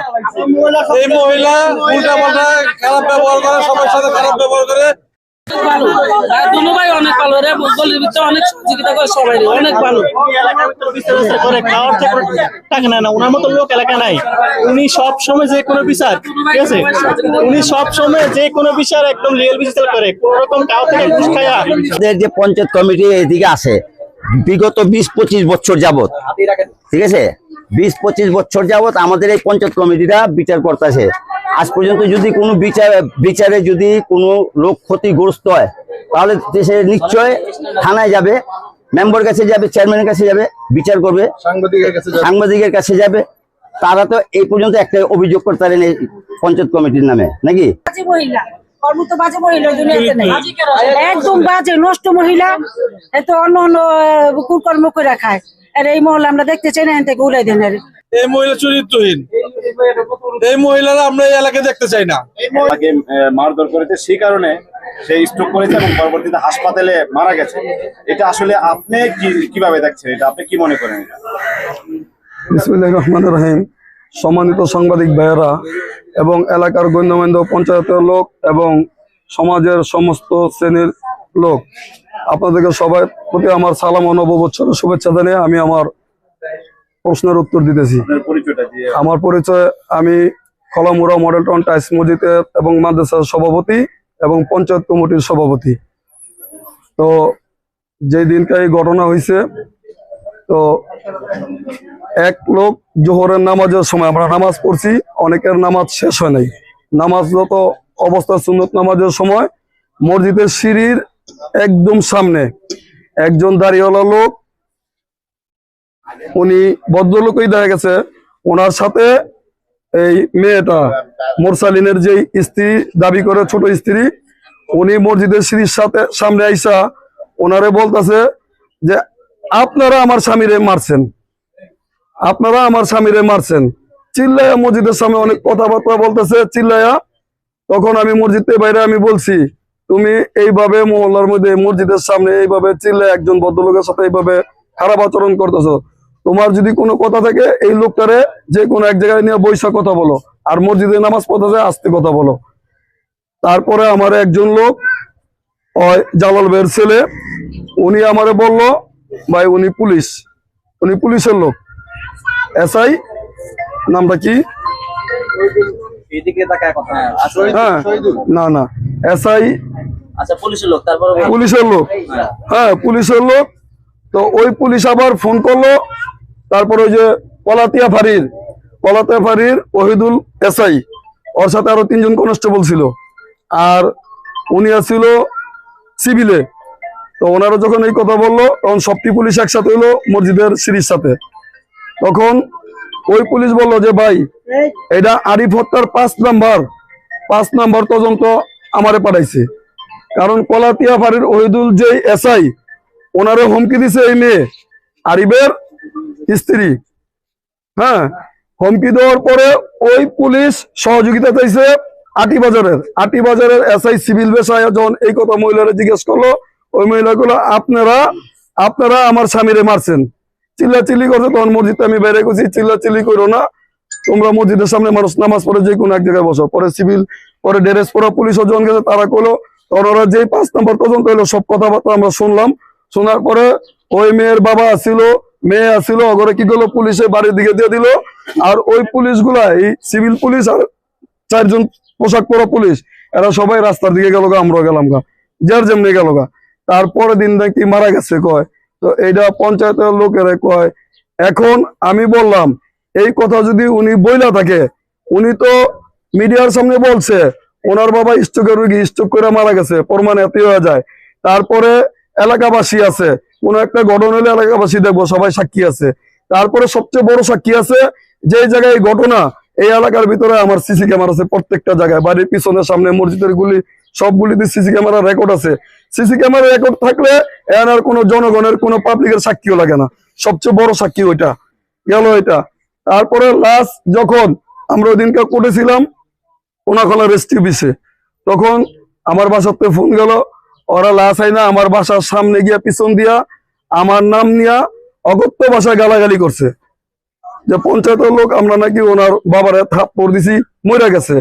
খারাপ। এই মহিলা উল্টা পাল্টা খারাপ ব্যবহার করে সবার সাথে খারাপ ব্যবহার করে। দুনু ভাই অনেক ভালো রে গলির ভিতরে অনেক সহযোগিতা করে সবাই অনেক ভালো। করে খাওয়ার থেকে টাকা নেয় না ওনার মতো লোক এলাকা নাই উনি সব সময় যে কোনো বিচার ঠিক আছে? উনি সব সময় যে কোনো বিচার একদম লিগেল বিচার করে কোন রকম কাউ থেকে ঘুষ খায়া যে পঞ্চায়েত কমিটি এদিকে আছে বিগত বিশ পঁচিশ বছর যাবত ঠিক আছে? বিশ পঁচিশ বছর যাবত আমাদের এই পঞ্চায়েত কমিটিটা বিচার করতেছে। আজ পর্যন্ত যদি কোনো বিচার বিচারে যদি কোনো লোক ক্ষতিগ্রস্ত হয় তাহলে সে নিশ্চয় থানায় যাবে মেম্বার কাছে যাবে চেয়ারম্যানের কাছে যাবে বিচার করবে। সাংবাদিকের কাছে যাবে। তারা তো এই পর্যন্ত একটা অভিযোগ করতে পারেন এই পঞ্চায়েত কমিটির নামে নাকি? বাজে মহিলা দুনিয়াতে নেই। একদম বাজে নষ্ট মহিলা এত অন্য অন্য কুকর্ম করে খায়। আর এই মহল আমরা দেখতে চাই না এখান থেকে উড়াই দেন আর। এই মহিলা চরিত্রহীন। এই মহিলারা আমরা এই এলাকায় দেখতে চাই না। তাকে মারধর করেছে সেই কারণে সে স্ট্রোক করেছে এবং পরবর্তীতে হাসপাতালে মারা গেছে। এটা আসলে আপনি কি কীভাবে দেখছেন? এটা আপনি কি মনে করেন এটা? বিসমুল্লাহ রহমান রহিম। সম্মানিত সাংবাদিক ভাইয়েরা এবং এলাকার গণ্যমান্য পঞ্চায়েতের লোক এবং সমাজের সমস্ত শ্রেণির লোক আপনাদেরকে সবাই প্রতি আমার সালাম ও নববৎসরের শুভেচ্ছা জানিয়ে আমি আমার প্রশ্নের উত্তর দিতেছি। আমার পরিচয় আমি খলামুরা মডেল টাউন টাইস মসজিদের এবং মাদ্রাসার সভাপতি এবং পঞ্চায়েত কমিটির সভাপতি। তো যেই দিনকে এই ঘটনা হয়েছে তো এক লোক জোহরের নামাজের সময় আমরা নামাজ পড়ছি অনেকের নামাজ শেষ হয় নাই। নামাজ যত অবস্থা সুন্নত নামাজের সময় মসজিদের সিঁড়ির একদম সামনে। একজন দাঁড়িয়েওয়ালা লোক, উনি ভদ্রলোকই দেখা গেছে, ওনার সাথে এই মেয়েটা, মোরসালিনের যে স্ত্রী দাবি করে ছোট স্ত্রী, উনি মসজিদের সিঁড়ির সাথে, সামনে আইসা ওনারে বলতেছে যে, আপনারা আমার স্বামীরে মারছেন। আপনারা আমার স্বামীরে মারছেন। চিল্লাইয়া মসজিদের সামনে অনেক কথাবার্তা বলতেছে, চিল্লাইয়া। তখন আমি মসজিদের বাইরে আমি বলছি তুমি এইভাবে মহল্লার মধ্যে মসজিদের সামনে এইভাবে চিল্লে একজন ভদ্রলোকের সাথে এইভাবে খারাপ আচরণ করতেছো। তোমার যদি কোনো কথা থাকে এই লোকটারে যে কোনো এক জায়গায় নিয়ে বৈশা কথা বলো আর মসজিদে নামাজ পড়তেছে আস্তে কথা বলো। তারপরে আমার একজন লোক জালাল বের ছেলে উনি আমারে বলল ভাই উনি পুলিশ। উনি পুলিশের লোক। এসআই নামটা কি? হ্যাঁ না না। এসআই। আচ্ছা পুলিশের লোক তারপর পুলিশের লোক। হ্যাঁ পুলিশের লোক। তো ওই পুলিশ আবার ফোন করল। তারপর ওই যে পলাতিয়া ফাঁড়ির পলাতিয়া ফাঁড়ির ওহিদুল এসআই। ওর সাথে আরও তিনজন কনস্টেবল ছিল। আর উনি আসছিল সিভিলে। তো ওনারা যখন এই কথা বলল তখন সবটি পুলিশ একসাথে হলো মসজিদের সিঁড়ির সাথে। তখন ওই পুলিশ বলল যে ভাই এটা আরিফ হত্যার পাঁচ নাম্বার। পাঁচ নাম্বার তদন্ত আমারে পাঠাইছে। কারণ কলাতিয়া ফাঁড়ির ওহিদুল যে এসআই ওনারে হুমকি দিছে এই মেয়ে আরিবের স্ত্রী। হ্যাঁ হুমকি দেওয়ার পরে ওই পুলিশ সহযোগিতা চাইছে আটি বাজারের আটি বাজারের এসআই সিভিল বেসায় যখন এই কথা মহিলারা জিজ্ঞেস করল, ওই মহিলাগুলো, আপনারা আপনারা আমার স্বামীরে মারছেন। চিল্লা চিল্লি করছে, তখন মসজিদে আমি বেড়ে গেছি চিল্লা চিল্লি করো না। তোমরা মসজিদের সামনে মানুষ নামাজ পড়ে যে কোনো এক জায়গায় বসো। পরে সিভিল পরে ড্রেস পরা পুলিশও যখন গেছে, তারা করল ওরা যেই পাঁচ নম্বর তদন্ত হলো সব কথাবার্তা আমরা শুনলাম। শোনার পরে ওই মেয়ের বাবা আসছিল মেয়ে আসছিল ওগরে কি করল, পুলিশে বাড়ির দিকে দিয়ে দিল। আর ওই পুলিশ এই সিভিল পুলিশ আর চারজন পোশাক পরা পুলিশ, এরা সবাই রাস্তার দিকে গেল গা, আমরাও গেলাম গা। যার যেমনি গেল গা। তারপরে দিন নাকি মারা গেছে কয়। তো এইটা পঞ্চায়েতের লোকেরা কয়। এখন আমি বললাম, এই কথা যদি উনি বইলা থাকে, উনি তো মিডিয়ার সামনে বলছে, ওনার বাবা স্ট্রোকের রুগী, স্ট্রোক করে মারা গেছে, প্রমাণ এতই হয়ে যায়। তারপরে এলাকাবাসী আছে, কোন একটা ঘটনা হলে এলাকাবাসী দেখব, সবাই সাক্ষী আছে। তারপরে সবচেয়ে বড় সাক্ষী আছে যে জায়গায় ঘটনা, এই এলাকার ভিতরে আমার সিসি ক্যামেরা আছে প্রত্যেকটা জায়গায়, বাড়ির পিছনে, সামনে, মসজিদের গুলি, সবগুলিতে সিসি ক্যামেরা রেকর্ড আছে। সিসি ক্যামেরা রেকর্ড থাকলে এর আর কোনো জনগণের, কোনো পাবলিকের সাক্ষীও লাগে না। সবচেয়ে বড় সাক্ষী ওইটা, গেল এটা। তারপরে লাস্ট যখন আমরা ওই দিনকে কোটেছিলাম কোনাখলা রেস্ট দিছে। তখন আমার বাসাতে ফোন গেল, ওরা হয় না আমার বাসার সামনে গিয়া পিছন দিয়া আমার নাম নিয়া অগত্য বাসায় গালাগালি করছে। যে পঞ্চায়েতের লোক, আমরা নাকি ওনার বাবারে পর দিছি মরে গেছে।